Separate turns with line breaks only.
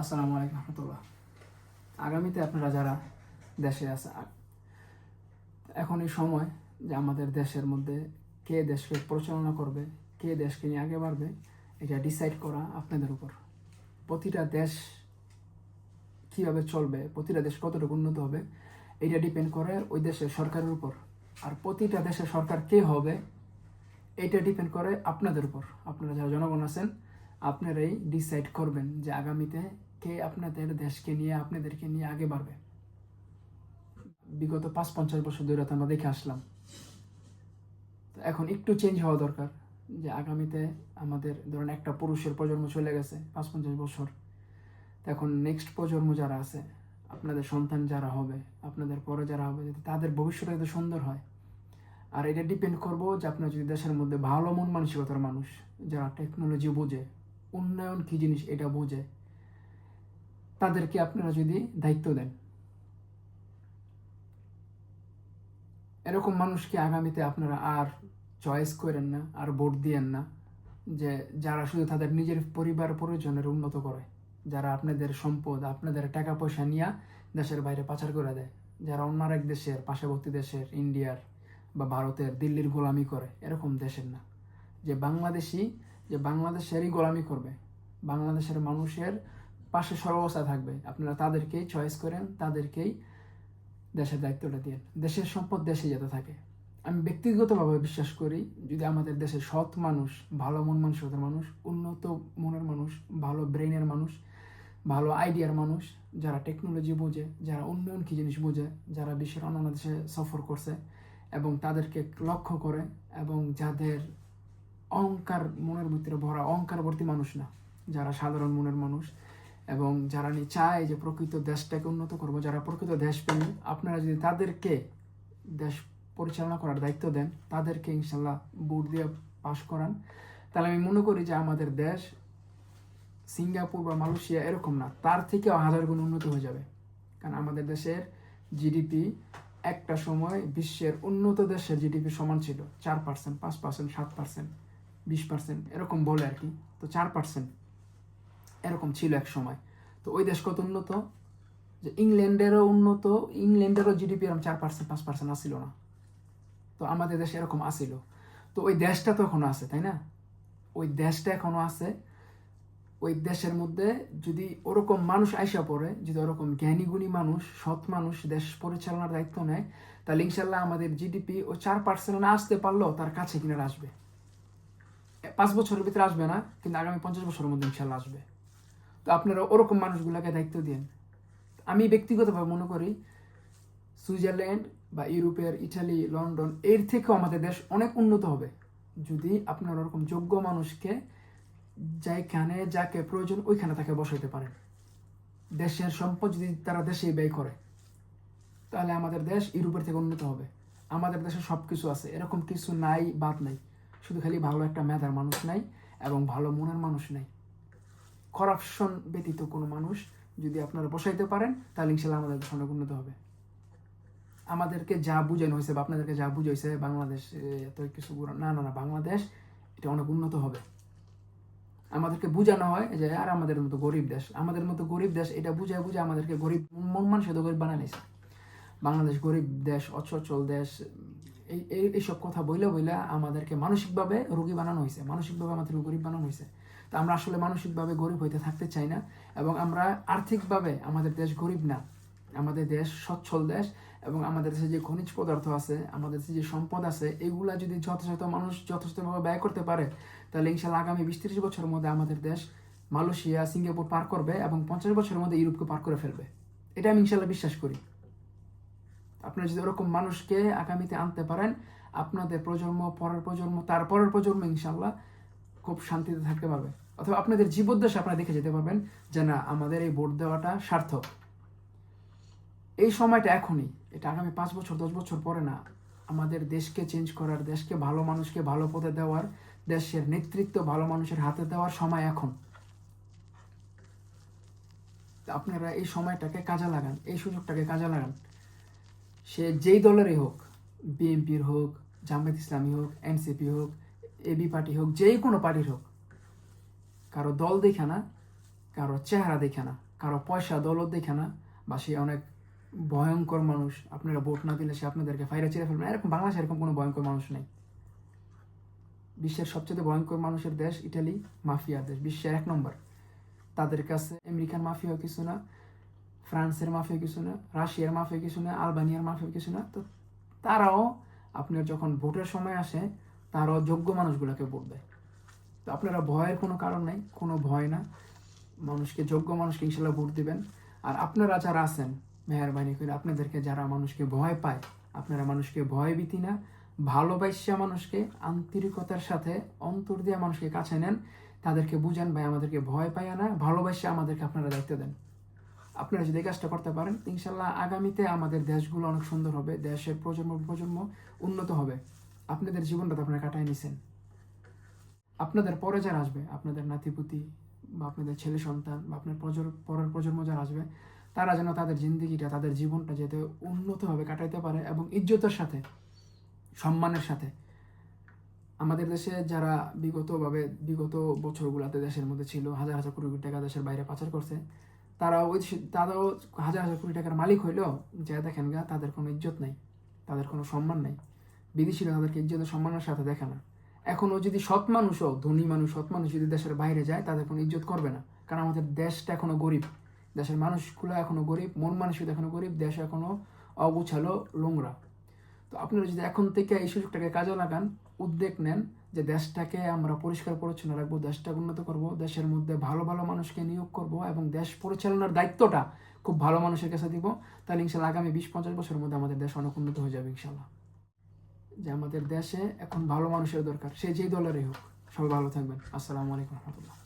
আসসালামু আলাইকুম রহমতুল্লাহ। আগামীতে আপনারা যারা দেশে আছে এখন এই সময় যে আমাদের দেশের মধ্যে কে দেশকে পরিচালনা করবে, কে দেশকে নিয়ে আগে বাড়বে, এটা ডিসাইড করা আপনাদের উপর। প্রতিটা দেশ কীভাবে চলবে, প্রতিটা দেশ কতটুকু উন্নত হবে, এটা ডিপেন্ড করে ওই দেশের সরকারের উপর। আর প্রতিটা দেশের সরকার কে হবে, এটা ডিপেন্ড করে আপনাদের উপর। আপনারা যারা জনগণ আছেন, আপনারাই ডিসাইড করবেন যে আগামীতে কে আপনাদের দেশকে নিয়ে, আপনাদেরকে নিয়ে আগে বাড়বে? বিগত পাঁচ পঞ্চাশ বছর ধরে তো আমরা দেখে আসলাম। তো এখন একটু চেঞ্জ হওয়া দরকার যে আগামীতে আমাদের ধরেন একটা পুরুষের প্রজন্ম চলে গেছে, পাঁচ পঞ্চাশ বছর। এখন নেক্সট প্রজন্ম যারা আছে, আপনাদের সন্তান যারা হবে, আপনাদের পরে যারা হবে, যাতে তাদের ভবিষ্যৎটা যাতে সুন্দর হয়। আর এটা ডিপেন্ড করব যে আপনার যদি দেশের মধ্যে ভালো মন মানসিকতার মানুষ, যারা টেকনোলজি বোঝে, উন্নয়ন কী জিনিস এটা বোঝে তাদেরকে আপনারা যদি দায়িত্ব দেন। এরকম মানুষকে আগামীতে আপনারা আর চয়েস করেন না, আর ভোট দিয়েন না, যে যারা শুধু তাদের নিজের পরিবার পরিজনের উন্নত করে, যারা আপনাদের সম্পদ, আপনাদের টাকা পয়সা নিয়ে দেশের বাইরে পাচার করে দেয়, যারা অন্য আরেক দেশের, পার্শ্ববর্তী দেশের, ইন্ডিয়ার বা ভারতের, দিল্লির গোলামি করে, এরকম দেশের না। যে বাংলাদেশি, যে বাংলাদেশেরই গোলামি করবে, বাংলাদেশের মানুষের পাশে সর্বাবস্থা থাকবে। আপনারা তাদেরকেই চয়েস করেন, তাদেরকেই দেশের দায়িত্বটা দিয়ে দেশের সম্পদ দেশে যেতে থাকে। আমি ব্যক্তিগতভাবে বিশ্বাস করি, যদি আমাদের দেশে সৎ মানুষ, ভালো মন মানসিকতার মানুষ, উন্নত মনের মানুষ, ভালো ব্রেনের মানুষ, ভালো আইডিয়ার মানুষ, যারা টেকনোলজি বোঝে, যারা উন্নয়ন কী জিনিস বোঝে, যারা বিশ্বের অন্যান্য দেশে সফর করছে, এবং তাদেরকে লক্ষ্য করে, এবং যাদের অহংকার মনের ভিতরে ভরা, অহংকারবর্তী মানুষ না, যারা সাধারণ মনের মানুষ এবং যারা নি চায় যে প্রকৃত দেশটাকে উন্নত করব, যারা প্রকৃত দেশপ্রেমী, আপনারা যদি তাদেরকে দেশ পরিচালনা করার দায়িত্ব দেন, তাদেরকে ইনশাল্লাহ ভোট দিয়ে পাশ করান। তাহলে আমি মনে করি যে আমাদের দেশ সিঙ্গাপুর বা মালয়েশিয়া এরকম না, তার থেকেও হাজার গুণ উন্নত হয়ে যাবে। কারণ আমাদের দেশের জিডিপি একটা সময় বিশ্বের উন্নত দেশের জিডিপি সমান ছিল, চার পার্সেন্ট পাঁচ পার্সেন্ট সাত পার্সেন্ট বিশ পার্সেন্ট এরকম বলে আর কি। তো চার পার্সেন্ট এরকম ছিল এক সময়। তো ওই দেশ কত উন্নত? যে ইংল্যান্ডেরও উন্নত, ইংল্যান্ডেরও জিডিপি এরকম চার পার্সেন্ট পাঁচ পার্সেন্ট আসছিল না। তো আমাদের দেশে এরকম আসিল। তো ওই দেশটা তো এখনও আছে, তাই না? ওই দেশটা এখনও আছে। ওই দেশের মধ্যে যদি ওরকম মানুষ আইসা পড়ে, যদি ওরকম জ্ঞানী গুণী মানুষ, সৎ মানুষ দেশ পরিচালনার দায়িত্ব নেয়, তাহলে ইনশাল্লাহ আমাদের জিডিপি ও চার পার্সেন্ট না আসতে পারলেও তার কাছে কিনে আসবে। পাঁচ বছরের ভিতরে আসবে না, কিন্তু আগামী পঞ্চাশ বছরের মধ্যে ইনশাল্লাহ আসবে। তো আপনারা ওরকম মানুষগুলোকে দায়িত্ব দেন। আমি ব্যক্তিগতভাবে মনে করি সুইজারল্যান্ড বা ইউরোপের ইটালি, লন্ডন, এর থেকেও আমাদের দেশ অনেক উন্নত হবে। যদি আপনারা ওরকম যোগ্য মানুষকে যেখানে যাকে প্রয়োজন ওইখানে তাকে বসাইতে পারেন। দেশের সম্পদ যদি তারা দেশে ব্যয় করে, তাহলে আমাদের দেশ ইউরোপের থেকে উন্নত হবে। আমাদের দেশে সব কিছু আছে, এরকম কিছু নাই, বাদ নাই। শুধু খালি ভালো একটা মেধার মানুষ নাই এবং ভালো মনের মানুষ নাই। করাপশন ব্যতীত কোনো মানুষ যদি আপনারা বসাইতে পারেন, তাহলে ইনশাল্লাহ আমাদের অনেক উন্নত হবে। আমাদেরকে যা বুঝানো হয়েছে বা আপনাদেরকে যা বুঝাইছে বাংলাদেশ এত কিছু না না না, বাংলাদেশ, এটা অনেক উন্নত হবে। আমাদেরকে বোঝানো হয় যে, আর আমাদের মতো গরিব দেশ, আমাদের মতো গরিব দেশ, এটা বুঝায় বুঝে আমাদেরকে গরিব মন মানুষের গরিব বানায় নিয়েছে। বাংলাদেশ গরিব দেশ অচল দেশ এই, এই- এইসব কথা বইলে বইলে আমাদেরকে মানসিকভাবে রোগী বানানো হয়েছে, মানসিকভাবে আমাদের গরিব বানানো হয়েছে। তো আমরা আসলে মানসিকভাবে গরিব হইতে থাকতে চাই না এবং আমরা আর্থিকভাবে আমাদের দেশ গরিব না। আমাদের দেশ সচ্ছল দেশ এবং আমাদের দেশে যে খনিজ পদার্থ আছে, আমাদের দেশে যে সম্পদ আছে, এগুলা যদি যথাযথ মানুষ যথেষ্টভাবে ব্যয় করতে পারে, তাহলে ইনশাল্লাহ আগামী বিশ ত্রিশ বছরের মধ্যে আমাদের দেশ মালয়েশিয়া, সিঙ্গাপুর পার করবে এবং পঞ্চাশ বছরের মধ্যে ইউরোপকে পার করে ফেলবে। এটা আমি ইনশাল্লাহ বিশ্বাস করি। আপনারা যদি ওরকম মানুষকে আগামীতে আনতে পারেন, আপনাদের প্রজন্ম, পরের প্রজন্ম, তার পরের প্রজন্ম ইনশাল্লাহ খুব শান্তিতে থাকতে পারবে। অথবা আপনাদের জীবদ্দশা আপনারা দেখে যেতে পারবেন যে না, আমাদের এই ভোট দেওয়াটা সার্থক। এই সময়টা এখনই, এটা আগামী পাঁচ বছর, দশ বছর পরে না, আমাদের দেশকে চেঞ্জ করার, দেশকে ভালো মানুষকে ভালো পদে দেওয়ার, দেশের নেতৃত্ব ভালো মানুষের হাতে দেওয়ার সময় এখন। আপনারা এই সময়টাকে কাজে লাগান, এই সুযোগটাকে কাজে লাগান। সে যেই দলেরই হোক, বিএনপির হোক, জামায়াত ইসলামী হোক, এনসিপি হোক, এবি পার্টি হোক, যেই কোনো পার্টির হোক, কারও দল দেখে না, কারও চেহারা দেখে না, কারও পয়সা দৌলত দেখে না, বা সে অনেক ভয়ঙ্কর মানুষ, আপনারা ভোট না দিলে সে আপনাদেরকে ফাইরে চিরে ফেলবেন এরকম বাংলাদেশে এরকম কোনো ভয়ঙ্কর মানুষ নেই। বিশ্বের সবচেয়ে ভয়ঙ্কর মানুষের দেশ ইটালি মাফিয়া দেশ, বিশ্বের এক নম্বর। তাদের কাছে আমেরিকান মাফিয়া কিছু না ফ্রান্সের মাফিয়া কিছু না, রাশিয়ার মাফিয়া কিছু না, আলবানিয়ার মাফিয়া কিছু না, তো তারাও আপনার যখন ভোটের সময় আসে, তারাও যোগ্য মানুষগুলোকে ভোট দেয়। তো আপনারা ভয়ের কোনো কারণ নাই, কোনো ভয় না। মানুষকে, যোগ্য মানুষকে ইনশাল্লাহ ভোট দিবেন। আর আপনারা যারা আছেন, মেহরবানি করে আপনাদেরকে যারা মানুষকে ভয় পায়, আপনারা মানুষকে ভয় ভীতি না, ভালোবাসা মানুষকে, আন্তরিকতার সাথে অন্তর দিয়ে মানুষকে কাছে নেন, তাদেরকে বুঝান, ভাই, আমাদেরকে ভয় পায় না, ভালোবাসা আমাদেরকে আপনারা দায়িত্ব দেন। আপনারা যদি কাজটা করতে পারেন, ইনশাল্লাহ আগামীতে আমাদের দেশগুলো অনেক সুন্দর হবে, দেশের প্রজন্ম প্রজন্ম উন্নত হবে। আপনাদের জীবনটা তো আপনারা কাটায় নিছেন। আপনাদের পরে যারা আসবে, আপনাদের নাতিপুতি বা আপনাদের ছেলে সন্তান বা আপনার পরের প্রজন্ম যারা আসবে, তারা যেন তাদের জিন্দগিটা, তাদের জীবনটা যাতে উন্নতভাবে কাটাইতে পারে এবং ইজ্জতের সাথে, সম্মানের সাথে। আমাদের দেশে যারা বিগতভাবে, বিগত বছরগুলোতে দেশের মধ্যে ছিল, হাজার হাজার কোটি কোটি টাকা দেশের বাইরে পাচার করছে তারা ওই তারাও হাজার হাজার কোটি টাকার মালিক হইলেও যে দেখেন গা, তাদের কোনো ইজ্জত নাই, তাদের কোনো সম্মান নাই। বিদেশিরা তাদেরকে ইজ্জতের সম্মানের সাথে দেখে না। এখনও যদি সৎ মানুষও ধনী মানুষ, সৎ মানুষ যদি দেশের বাইরে যায়, তাদের কোনো ইজ্জত করবে না। কারণ আমাদের দেশটা এখনও গরিব। দেশের মানুষগুলো এখনও গরিব, মন মানসিকতা এখনও গরিব, দেশ এখনও অগুছালো, নোংরা। তো আপনারা যদি এখন থেকে এই সুযোগটাকে কাজে লাগান, উদ্যোগ নেন যে দেশটাকে আমরা পরিষ্কার পরিচ্ছন্ন রাখব, দেশটাকে উন্নত করব, দেশের মধ্যে ভালো ভালো মানুষকে নিয়োগ করব এবং দেশ পরিচালনার দায়িত্বটা খুব ভালো মানুষের কাছে দিব, তাহলে ইনশাল্লাহ আগামী বিশ, পঞ্চাশ বছরের মধ্যে আমাদের দেশ অনেক উন্নত হয়ে যাবে ইনশাল্লাহ। যে আমাদের দেশে এখন ভালো মানুষের দরকার, সে যেই দলেরই হোক। সবাই ভালো থাকবেন। আসসালামু আলাইকুম রহমতুল্লাহ।